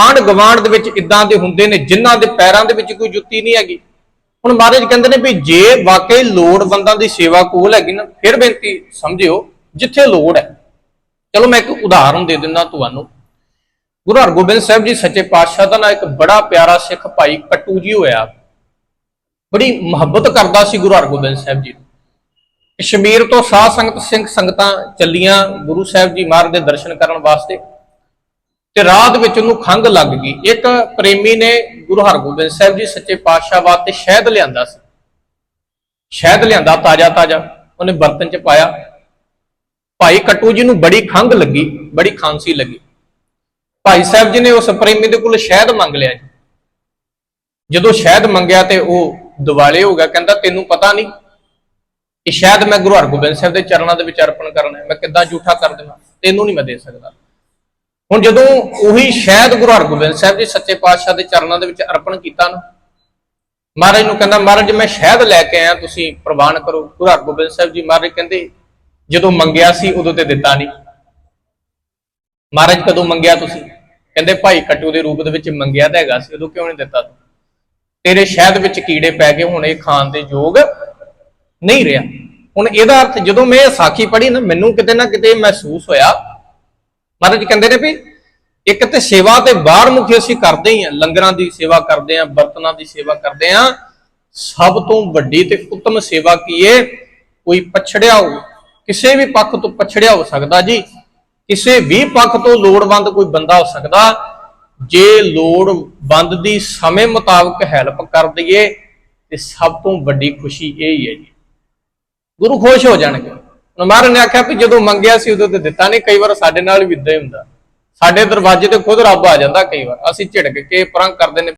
ਆਂਢ ਗਵਾਂਢ ਦੇ ਵਿੱਚ ਇਦਾਂ ਦੇ ਹੁੰਦੇ ਨੇ, ਜਿਨ੍ਹਾਂ ਦੇ ਪੈਰਾਂ ਦੇ ਵਿੱਚ ਕੋਈ ਜੁੱਤੀ ਨਹੀਂ ਹੈਗੀ। ਹੁਣ ਮਹਾਰਾਜ ਕਹਿੰਦੇ ਨੇ ਵੀ ਜੇ ਵਾਕਈ ਲੋੜਵੰਦਾਂ ਦੀ ਸੇਵਾ ਕੋਲ ਹੈਗੀ ਨਾ, ਫਿਰ ਬੇਨਤੀ ਸਮਝਿਓ, ਜਿੱਥੇ ਲੋੜ ਹੈ। ਚਲੋ ਮੈਂ ਇੱਕ ਉਦਾਹਰਨ ਦੇ ਦਿੰਦਾ ਤੁਹਾਨੂੰ। ਗੁਰੂ ਹਰਗੋਬਿੰਦ ਸਾਹਿਬ ਜੀ ਸੱਚੇ ਪਾਤਸ਼ਾਹ ਦਾ ਨਾ ਇੱਕ ਬੜਾ ਪਿਆਰਾ ਸਿੱਖ ਭਾਈ ਕੱਟੂ ਜੀ ਹੋਇਆ। ਬੜੀ ਮੁਹੱਬਤ ਕਰਦਾ ਸੀ ਗੁਰੂ ਹਰਗੋਬਿੰਦ ਸਾਹਿਬ ਜੀ ਕਸ਼ਮੀਰ ਤੋਂ ਸਾਧ ਸੰਗਤ ਸਿੰਘ ਸੰਗਤਾਂ ਚੱਲੀਆਂ ਗੁਰੂ ਸਾਹਿਬ ਜੀ ਮਹਾਰਾਜ ਦੇ ਦਰਸ਼ਨ ਕਰਨ ਵਾਸਤੇ। ਤੇ ਰਾਤ ਵਿੱਚ ਉਹਨੂੰ ਖੰਘ ਲੱਗ ਗਈ। ਇੱਕ ਪ੍ਰੇਮੀ ਨੇ ਗੁਰੂ ਹਰਗੋਬਿੰਦ ਸਾਹਿਬ ਜੀ ਸੱਚੇ ਪਾਤਸ਼ਾਹ ਵਾਸਤੇ ਸ਼ਹਿਦ ਲਿਆਂਦਾ ਸੀ। ਸ਼ਹਿਦ ਲਿਆਂਦਾ ਤਾਜ਼ਾ ਤਾਜ਼ਾ ਉਹਨੇ ਬਰਤਨ 'ਚ ਪਾਇਆ। ਭਾਈ ਕੱਟੂ ਜੀ ਨੂੰ ਬੜੀ ਖੰਘ ਲੱਗੀ, ਬੜੀ ਖਾਂਸੀ ਲੱਗੀ। ਭਾਈ ਸਾਹਿਬ ਜੀ ਨੇ ਉਸ ਪ੍ਰੇਮੀ ਦੇ ਕੋਲ ਸ਼ਹਿਦ ਮੰਗ ਲਿਆ ਜੀ। ਜਦੋਂ ਸ਼ਹਿਦ ਮੰਗਿਆ ਤੇ ਉਹ ਦਿਵਾਲੇ ਹੋ ਗਿਆ, ਕਹਿੰਦਾ, ਤੈਨੂੰ ਪਤਾ ਨਹੀਂ ਕਿ ਸ਼ਾਇਦ ਮੈਂ ਗੁਰੂ ਹਰਗੋਬਿੰਦ ਸਾਹਿਬ ਦੇ ਚਰਨਾਂ ਦੇ ਵਿੱਚ ਅਰਪਣ ਕਰਨਾ ਹੈ। ਮੈਂ ਕਿੱਦਾਂ ਝੂਠਾ ਕਰ ਦੇਵਾਂ? ਤੈਨੂੰ ਨਹੀਂ ਮੈਂ ਦੇ ਸਕਦਾ। ਹੁਣ ਜਦੋਂ ਉਹੀ ਸ਼ਹਿਦ ਗੁਰੂ ਹਰਗੋਬਿੰਦ ਸਾਹਿਬ ਜੀ ਸੱਚੇ ਪਾਤਸ਼ਾਹ ਦੇ ਚਰਨਾਂ ਦੇ ਵਿੱਚ ਅਰਪਣ ਕੀਤਾ ਨਾ, ਮਹਾਰਾਜ ਨੂੰ ਕਹਿੰਦਾ, ਮਹਾਰਾਜ, ਮੈਂ ਸ਼ਹਿਦ ਲੈ ਕੇ ਆਇਆ, ਤੁਸੀਂ ਪ੍ਰਵਾਨ ਕਰੋ। ਗੁਰੂ ਹਰਗੋਬਿੰਦ ਸਾਹਿਬ ਜੀ ਮਹਾਰਾਜ ਕਹਿੰਦੇ, ਜਦੋਂ ਮੰਗਿਆ ਸੀ, ਉਦੋਂ ਤੇ ਦਿੱਤਾ ਨਹੀਂ। ਮਹਾਰਾਜ ਕਦੋਂ ਮੰਗਿਆ ਤੁਸੀਂ? ਕਹਿੰਦੇ, ਭਾਈ ਕੱਟੂ ਦੇ ਰੂਪ ਦੇ ਵਿੱਚ ਮੰਗਿਆ ਤਾਂ ਹੈਗਾ ਸੀ, ਉਦੋਂ ਕਿਉਂ ਨਹੀਂ ਦਿੱਤਾ ਤੇਰੇ ਸ਼ਹਿਦ ਵਿੱਚ ਕੀੜੇ ਪੈ ਗਏ, ਹੁਣ ਇਹ ਖਾਣ ਦੇ ਯੋਗ ਨਹੀਂ ਰਿਹਾ। ਹੁਣ ਇਹਦਾ ਅਰਥ, ਜਦੋਂ ਮੈਂ ਇਹ ਸਾਖੀ ਪੜ੍ਹੀ ਨਾ, ਮੈਨੂੰ ਕਿਤੇ ਨਾ ਕਿਤੇ ਮਹਿਸੂਸ ਹੋਇਆ ਮਹਾਰਾਜ ਕਹਿੰਦੇ ਨੇ ਵੀ ਇੱਕ ਤੇ ਸੇਵਾ ਤੇ ਬਾਹਰ ਮੁਖੀ ਅਸੀਂ ਕਰਦੇ ਹੀ ਆ, ਲੰਗਰਾਂ ਦੀ ਸੇਵਾ ਕਰਦੇ ਆ, ਬਰਤਨਾਂ ਦੀ ਸੇਵਾ ਕਰਦੇ ਆ। ਸਭ ਤੋਂ ਵੱਡੀ ਤੇ ਉੱਤਮ ਸੇਵਾ ਕੀ ਏ? ਕੋਈ ਪਛੜਿਆ ਹੋ ਕਿਸੇ ਵੀ ਪੱਖ ਤੋਂ ਪਛੜਿਆ ਹੋ ਸਕਦਾ ਜੀ। ਕਿਸੇ ਵੀ ਪੱਖ ਤੋਂ ਲੋੜਵੰਦ ਕੋਈ ਬੰਦਾ ਹੋ ਸਕਦਾ। ਜੇ ਲੋੜਵੰਦ ਦੀ ਸਮੇਂ ਮੁਤਾਬਕ ਹੈਲਪ ਕਰ ਦਈਏ, ਤੇ ਸਭ ਤੋਂ ਵੱਡੀ ਖੁਸ਼ੀ ਇਹ ਹੀ ਹੈ ਜੀ। ਗੁਰੂ ਖੁਸ਼ ਹੋ ਜਾਣਗੇ। ਮਹਾਰਾਜ ਨੇ ਆਖਿਆ ਵੀ ਜਦੋਂ ਮੰਗਿਆ ਸੀ ਉਦੋਂ ਤੇ ਦਿੱਤਾ ਨਹੀਂ, ਕਈ ਵਾਰ ਸਾਡੇ ਨਾਲ ਵੀ ਇਦਾਂ ਹੀ ਹੁੰਦਾ। ਸਾਡੇ ਦਰਵਾਜ਼ੇ ਤੇ ਖੁਦ ਰੱਬ ਆ ਜਾਂਦਾ ਕਈ ਵਾਰ। ਅਸੀਂ ਝਿੜਕ ਕੇ ਪਰੰਗ ਕਰਦੇ ਨੇ।